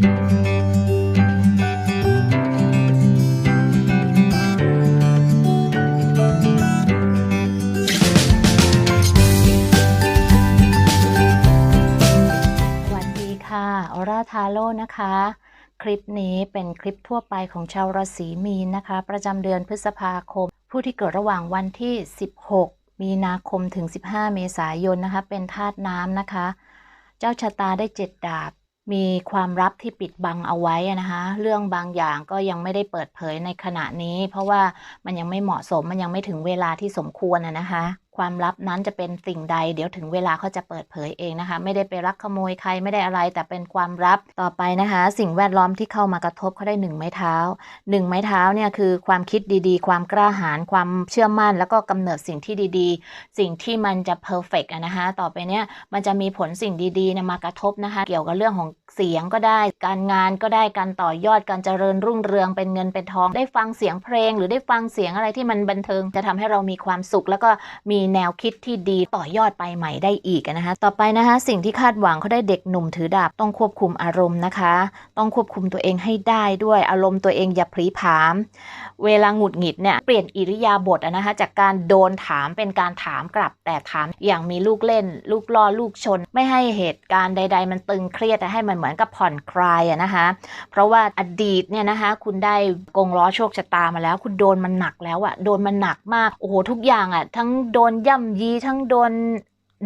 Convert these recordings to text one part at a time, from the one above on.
สวัสดีค่ะออร่าทาโร่นะคะ คลิปนี้เป็นคลิปทั่วไปของชาวราศีมีนนะคะ ประจำเดือนพฤษภาคม ผู้ที่เกิดระหว่างวันที่ 16 มีนาคมถึง 15 เมษายนนะคะ เป็นธาตุน้ำนะคะ เจ้าชะตาได้เจ็ดดาบ มีความลับที่ปิดบังเอาไว้นะคะเรื่องบางอย่างก็ยังไม่ได้เปิดเผยในขณะนี้ เพราะว่ามันยังไม่เหมาะสมมันยังไม่ถึงเวลาที่สมควรนะคะ ความลับนั้นจะเป็นสิ่งใด เดี๋ยวถึงเวลาเขาจะเปิดเผยเองนะคะ ไม่ได้ไปรักขโมยใครไม่ได้อะไร แต่เป็นความลับต่อไปนะคะ สิ่งแวดล้อมที่เข้ามากระทบเขาได้หนึ่งไม้เท้าหนึ่งไม้เท้าเนี่ยคือความคิดดีๆ ความกล้าหาญความเชื่อมั่น แล้วก็กำเนิดสิ่งที่ดีๆ สิ่งที่มันจะเพอร์เฟกต์นะคะต่อไปเนี่ยมันจะมีผลสิ่งดีๆนยมากระทบนะคะ เกี่ยวกับเรื่องของเสียงก็ได้ การงานก็ได้การต่อยอดการเจริญรุ่งเรืองเป็นเงินเป็นทอง ได้ฟังเสียงเพลง หรือได้ฟังเสียงอะไรที่มันบันเทิง จะทำให้เรามีความสุขแล้วก็มีแนวคิดที่ดีต่อยอดไปใหม่ได้อีกนะคะต่อไปนะคะสิ่งที่คาดหวังเขาได้เด็กหนุ่มถือดาบต้องควบคุมอารมณ์นะคะ ต้องควบคุมตัวเองให้ได้ด้วยอารมณ์ตัวเองอย่าพลีผาม เวลาหงุดหงิดเนี่ยเปลี่ยนอิริยาบถนะคะจากการโดนถามเป็นการถามกลับแต่ถามอย่างมีลูกเล่น ลูกล่อลูกชน ไม่ให้เหตุการณ์ใด ๆ มันตึงเครียดแต่ให้มันเหมือนกับผ่อนคลายอะนะคะ เพราะว่าอดีตเนี่ยนะคะ คุณได้กงล้อโชคชะตามาแล้ว คุณโดนมันหนักแล้วอะโดนมันหนักมากโอ้โหทุกอย่างอะทั้งโดนย่ำยีทั้งโดน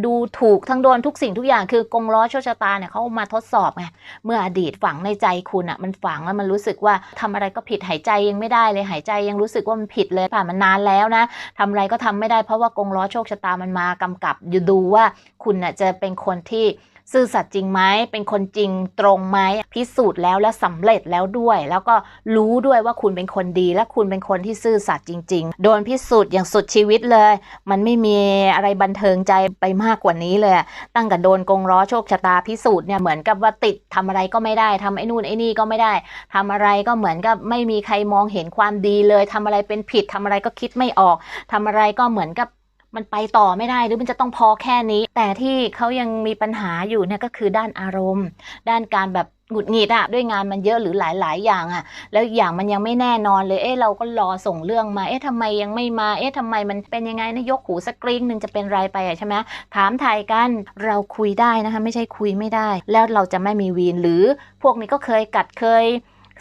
ดูถูกทั้งโดนทุกสิ่งทุกอย่างคือกงล้อโชคชะตาเนี่ยเขามาทดสอบไงเมื่ออดีตฝังในใจคุณอะมันฝังแล้วมันรู้สึกว่าทำอะไรก็ผิดหายใจยังไม่ได้เลยหายใจยังรู้สึกว่ามันผิดเลยผ่านมานานแล้วนะทำอะไรก็ทำไม่ได้เพราะว่ากงล้อโชคชะตามันมากำกับอยู่ดูว่าคุณน่ะจะเป็นคนที่ ซื่อสัตย์จริงไหมเป็นคนจริงตรงไหมพิสูจน์แล้วและสำเร็จแล้วด้วย แล้วก็รู้ด้วยว่าคุณเป็นคนดี และคุณเป็นคนที่ซื่อสัตย์จริง ๆ โดนพิสูจน์อย่างสุดชีวิตเลย มันไม่มีอะไรบันเทิงใจไปมากกว่านี้เลย ตั้งแต่โดนกงล้อโชคชะตาพิสูจน์เนี่ยเหมือนกับว่าติดทำอะไรก็ไม่ได้ทำไอ้นู่นไอ้นี่ก็ไม่ได้ทำอะไรก็เหมือนกับไม่มีใครมองเห็นความดีเลยทำอะไรเป็นผิดทำอะไรก็คิดไม่ออกทำอะไรก็เหมือนกับ มันไปต่อไม่ได้หรือมันจะต้องพอแค่นี้ แต่ที่เขายังมีปัญหาอยู่เนี่ยก็คือด้านอารมณ์ ด้านการแบบหงุดหงิดอะด้วยงานมันเยอะหรือหลายๆ อย่างอะแล้วอย่างมันยังไม่แน่นอนเลยเอ๊ะเราก็รอส่งเรื่องมาเอ๊ะทำไมยังไม่มาเอ๊ะทำไมมันเป็นยังไงนะยกหูสกรีนหนึ่งจะเป็นไรไปอะใช่ไหมถามไทยกันเราคุยได้นะคะไม่ใช่คุยไม่ได้ แล้วเราจะไม่มีวีนหรือพวกนี้ก็เคยกัดเคย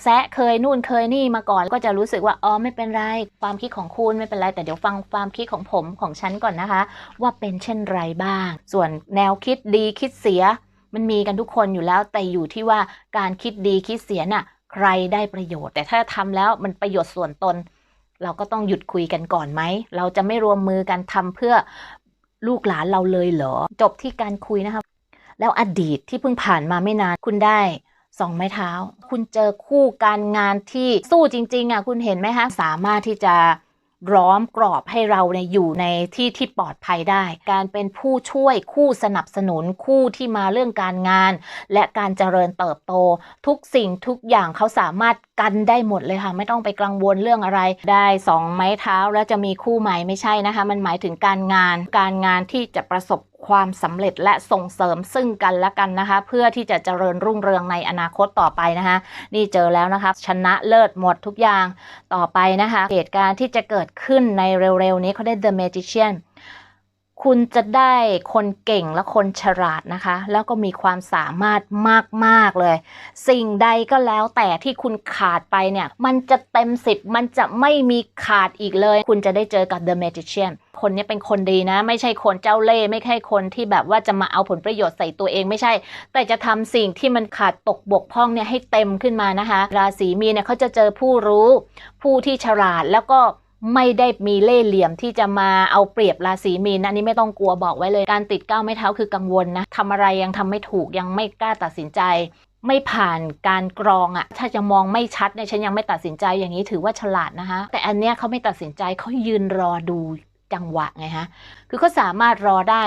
แซะเคยนู่นเคยนี่มาก่อนก็จะรู้สึกว่าอ๋อไม่เป็นไร ความคิดของคุณไม่เป็นไร แต่เดี๋ยวฟังความคิดของผมของฉันก่อนนะคะ ว่าเป็นเช่นไรบ้าง ส่วนแนวคิดดีคิดเสีย มันมีกันทุกคนอยู่แล้วแต่อยู่ที่ว่าการคิดดีคิดเสียน่ะใครได้ประโยชน์ แต่ถ้าทำแล้วมันประโยชน์ส่วนตน เราก็ต้องหยุดคุยกันก่อนไหม เราจะไม่รวมมือกันทำเพื่อลูกหลานเราเลยเหรอ จบที่การคุยนะคะแล้วอดีตที่เพิ่งผ่านมาไม่นานคุณได้ สองไม้เท้า คุณเจอคู่การงานที่สู้จริง ๆอะคุณเห็นไหมคะสามารถที่จะร้อมกรอบให้เราเนี่ยอยู่ในที่ที่ปลอดภัยได้ การเป็นผู้ช่วยคู่สนับสนุนคู่ที่มาเรื่องการงาน และการเจริญเติบโต ทุกสิ่งทุกอย่างเขาสามารถกันได้หมดเลยค่ะ ไม่ต้องไปกังวลเรื่องอะไร ได้สองไม้เท้าแล้วจะมีคู่ใหม่ไม่ใช่นะคะ มันหมายถึงการงาน การงานที่จะประสบ ความสำเร็จและส่งเสริมซึ่งกันและกันนะคะ เพื่อที่จะเจริญรุ่งเรืองในอนาคตต่อไปนะคะนี่เจอแล้วนะคะ ชนะเลิศหมดทุกอย่างต่อไปนะคะเหตุการณ์ที่จะเกิดขึ้นในเร็วๆนี้เขาได้ The Magician คุณจะได้คนเก่งและคนฉลาดนะคะ แล้วก็มีความสามารถมาก ๆ เลย สิ่งใดก็แล้วแต่ที่คุณขาดไปเนี่ย มันจะเต็มสิบมันจะไม่มีขาดอีกเลย คุณจะได้เจอกับ The Magician คนนี้เป็นคนดีนะ ไม่ใช่คนเจ้าเล่ห์ไม่ใช่คนที่แบบว่าจะมาเอาผลประโยชน์ใส่ตัวเองไม่ใช่ แต่จะทำสิ่งที่มันขาดตกบกพร่องเนี่ยให้เต็มขึ้นมานะคะ ราศีมีนเนี่ยเขาจะเจอผู้รู้ ผู้ที่ฉลาดแล้วก็ ไม่ได้มีเล่ห์เหลี่ยมที่จะมาเอาเปรียบราศีมีนนะอันนี้ไม่ต้องกลัวบอกไว้เลยการติดก้าวไม่เท้าคือกังวลนะทำอะไรยังทำไม่ถูกยังไม่กล้าตัดสินใจ ไม่ผ่านการกรองอะถ้าจะมองไม่ชัดเนี่ยฉันยังไม่ตัดสินใจอย่างนี้ถือว่าฉลาดนะคะ แต่อันเนี้ยเขาไม่ตัดสินใจเขายืนรอดูจังหวะไงฮะคือเขาสามารถรอได้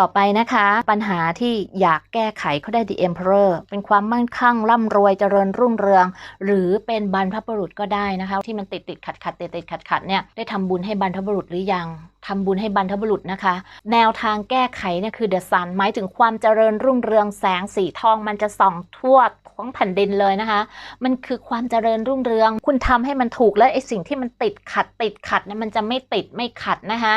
ต่อไปนะคะ ปัญหาที่อยากแก้ไขเขาได้ The Emperor เป็นความมั่งคั่งร่ำรวยเจริญรุ่งเรือง หรือเป็นบรรพบุรุษก็ได้นะคะ ที่มันติดติดขัดขัดติดติดขัดขัดเนี่ยได้ทำบุญให้บรรพบุรุษหรือยังทำบุญให้บรรพบุรุษนะคะ แนวทางแก้ไขเนี่ยคือ The Sun หมายถึงความเจริญรุ่งเรืองแสงสีทองมันจะส่องทั่วท้องแผ่นดินเลยนะคะ มันคือความเจริญรุ่งเรือง คุณทำให้มันถูกแล้วไอ้สิ่งที่มันติดขัดติดขัดเนี่ยมันจะไม่ติดไม่ขัดนะคะ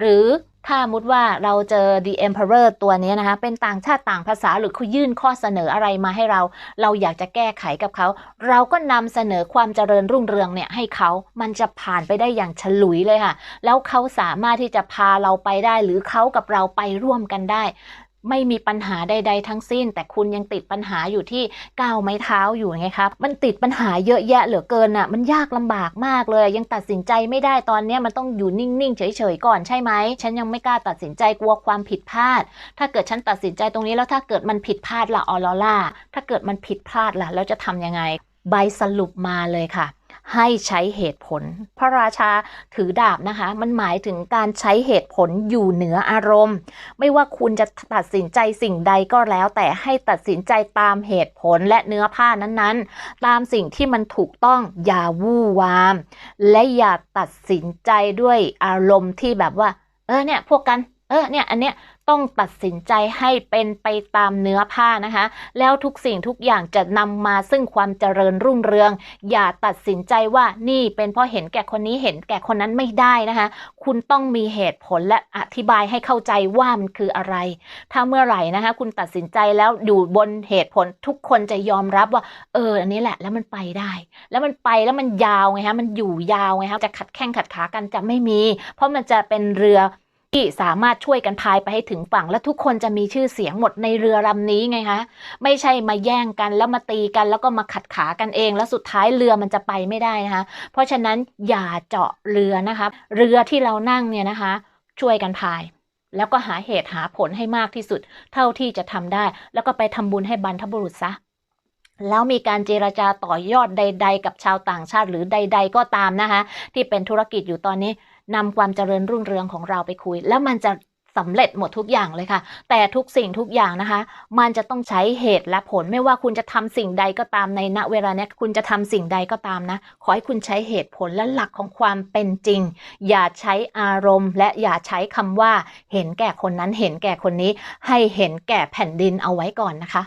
หรือ ถ้ามุดว่าเราเจอ The Emperor ตัวนี้นะคะ เป็นต่างชาติต่างภาษาหรือเขายื่นข้อเสนออะไรมาให้เรา เราอยากจะแก้ไขกับเขา เราก็นำเสนอความเจริญรุ่งเรืองเนี่ยให้เขา มันจะผ่านไปได้อย่างฉลุยเลยค่ะ แล้วเขาสามารถที่จะพาเราไปได้ หรือเขากับเราไปร่วมกันได้ ไม่มีปัญหาใด ๆ ทั้งสิ้น แต่คุณยังติดปัญหาอยู่ที่ก้าวไม้เท้าอยู่ไงครับมันติดปัญหาเยอะแยะเหลือเกินอะ มันยากลำบากมากเลย ยังตัดสินใจไม่ได้ตอนเนี้ยมันต้องอยู่นิ่ง ๆ เฉย ๆ ก่อนใช่ไหม ฉันยังไม่กล้าตัดสินใจกลัวความผิดพลาด ถ้าเกิดฉันตัดสินใจตรงนี้แล้วถ้าเกิดมันผิดพลาดล่ะออลอล่าถ้าเกิดมันผิดพลาดล่ะแล้วจะทำยังไง ใบสรุปมาเลยค่ะ ให้ใช้เหตุผล พระราชาถือดาบนะคะ มันหมายถึงการใช้เหตุผลอยู่เหนืออารมณ์ ไม่ว่าคุณจะตัดสินใจสิ่งใดก็แล้ว แต่ให้ตัดสินใจตามเหตุผลและเนื้อผ้านั้นๆ ตามสิ่งที่มันถูกต้องอย่าวู่วาม และอย่าตัดสินใจด้วยอารมณ์ที่แบบว่า เออเนี่ยพวกกัน เออเนี่ยอันเนี้ย ต้องตัดสินใจให้เป็นไปตามเนื้อผ้านะคะ แล้วทุกสิ่งทุกอย่างจะนำมาซึ่งความเจริญรุ่งเรือง อย่าตัดสินใจว่านี่เป็นเพราะเห็นแก่คนนี้เห็นแก่คนนั้นไม่ได้นะคะ คุณต้องมีเหตุผลและอธิบายให้เข้าใจว่ามันคืออะไร ถ้าเมื่อไหร่นะคะ คุณตัดสินใจแล้วอยู่บนเหตุผลทุกคนจะยอมรับว่า เออ อันนี้แหละ แล้วมันไปได้ แล้วมันไปแล้วมันยาวไงฮะมันอยู่ยาวไงฮะจะขัดแข้งขัดขากันจะไม่มี เพราะมันจะเป็นเรือ ที่สามารถช่วยกันพายไปให้ถึงฝั่ง และทุกคนจะมีชื่อเสียงหมดในเรือลำนี้ไงคะไม่ใช่มาแย่งกันแล้วมาตีกันแล้วก็มาขัดขากันเอง แล้วสุดท้ายเรือมันจะไปไม่ได้นะคะ เพราะฉะนั้นอย่าเจาะเรือนะคะ เรือที่เรานั่งเนี่ยนะคะ ช่วยกันพาย แล้วก็หาเหตุหาผลให้มากที่สุด เท่าที่จะทำได้ แล้วก็ไปทำบุญให้บรรพบุรุษซะแล้วมีการเจรจาต่อยอดใด ๆ กับชาวต่างชาติหรือใด ๆ ก็ตามนะคะที่เป็นธุรกิจอยู่ตอนนี้ นำความเจริญรุ่งเรืองของเราไปคุย แล้วมันจะสำเร็จหมดทุกอย่างเลยค่ะ แต่ทุกสิ่งทุกอย่างนะคะ มันจะต้องใช้เหตุและผลไม่ว่าคุณจะทำสิ่งใดก็ตามในณเวลาเนี้ยคุณจะทำสิ่งใดก็ตามนะ ขอให้คุณใช้เหตุผลและหลักของความเป็นจริง อย่าใช้อารมณ์ และอย่าใช้คำว่า เห็นแก่คนนั้นเห็นแก่คนนี้ ให้เห็นแก่แผ่นดินเอาไว้ก่อนนะคะ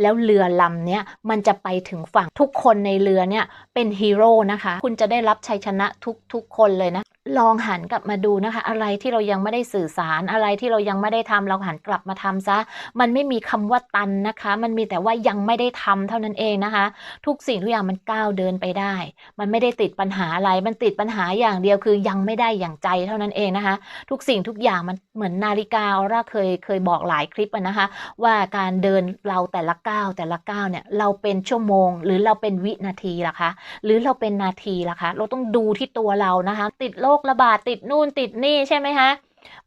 แล้วเรือลำเนี้ยมันจะไปถึงฝั่งทุกคนในเรือเนี่ยเป็นฮีโร่นะคะ คุณจะได้รับชัยชนะทุกทุกคนเลยนะลองหันกลับมาดูนะคะ อะไรที่เรายังไม่ได้สื่อสารอะไรที่เรายังไม่ได้ทำเราหันกลับมาทำซะ มันไม่มีคำว่าตันนะคะ มันมีแต่ว่ายังไม่ได้ทำเท่านั้นเองนะคะ ทุกสิ่งทุกอย่างมันก้าวเดินไปได้ มันไม่ได้ติดปัญหาอะไร มันติดปัญหาอย่างเดียวคือยังไม่ได้อย่างใจเท่านั้นเองนะคะ ทุกสิ่งทุกอย่างมันเหมือนนาฬิกาออร่าเคยเคยบอกหลายคลิปนะคะ ว่าการเดินเราแต่ละก้าวแต่ละก้าวเนี่ยเราเป็นชั่วโมง หรือเราเป็นวินาทีล่ะคะ หรือเราเป็นนาทีล่ะคะ เราต้องดูที่ตัวเรานะคะ ติดโรคระบาดติดนู่นติดนี่ใช่ไหมคะ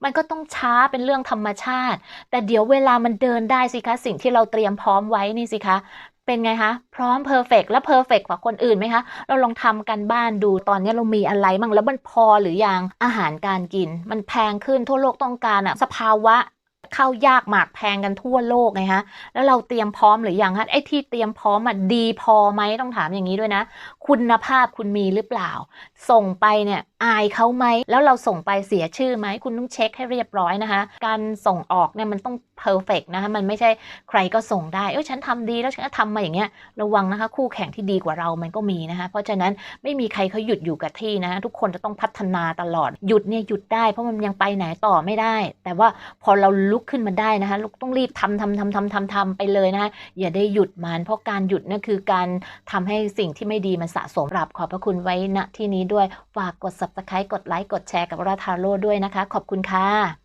มันก็ต้องช้าเป็นเรื่องธรรมชาติ แต่เดี๋ยวเวลามันเดินได้สิคะ สิ่งที่เราเตรียมพร้อมไว้นี่สิคะเป็นไงคะ พร้อมเพอร์เฟกและเพอร์เฟกกว่าคนอื่นไหมคะ เราลองทำกันบ้านดูตอนนี้เรามีอะไรมั่งแล้วมันพอหรือยังอาหารการกิน มันแพงขึ้นทั่วโลกต้องการอะสภาวะ ข้ายากหมากแพงกันทั่วโลกไงฮะ แล้วเราเตรียมพร้อมหรือยังฮะไอ้ที่เตรียมพร้อมอะดีพอไหมต้องถามอย่างนี้ด้วยนะ คุณภาพคุณมีหรือเปล่า ส่งไปเนี่ยอายเขาไหมแล้วเราส่งไปเสียชื่อไหมคุณต้องเช็คให้เรียบร้อยนะคะ การส่งออกเนี่ยมันต้องเพอร์เฟกนะคะมันไม่ใช่ใครก็ส่งได้เอ้ยฉันทำดีแล้วฉันก็ทำมาอย่างเงี้ยระวังนะคะ คู่แข่งที่ดีกว่าเรามันก็มีนะคะ เพราะฉะนั้นไม่มีใครเขาหยุดอยู่กับที่นะคะทุกคนจะต้องพัฒนาตลอดหยุดเนี่ยหยุดได้เพราะมันยังไปไหนต่อไม่ได้ แต่ว่าพอเราลุกขึ้นมาได้นะคะลุกต้องรีบทำทำทำทำทำทำไปเลยนะคะอย่าได้หยุดมันเพราะการหยุดนั่นคือการทำให้สิ่งที่ไม่ดีมันสะสมราบขอบพระคุณไว้ณที่นี้ด้วยฝากกด subscribe กดไลค์กดแชร์กับราทาโร่ด้วยนะคะ ขอบคุณค่ะ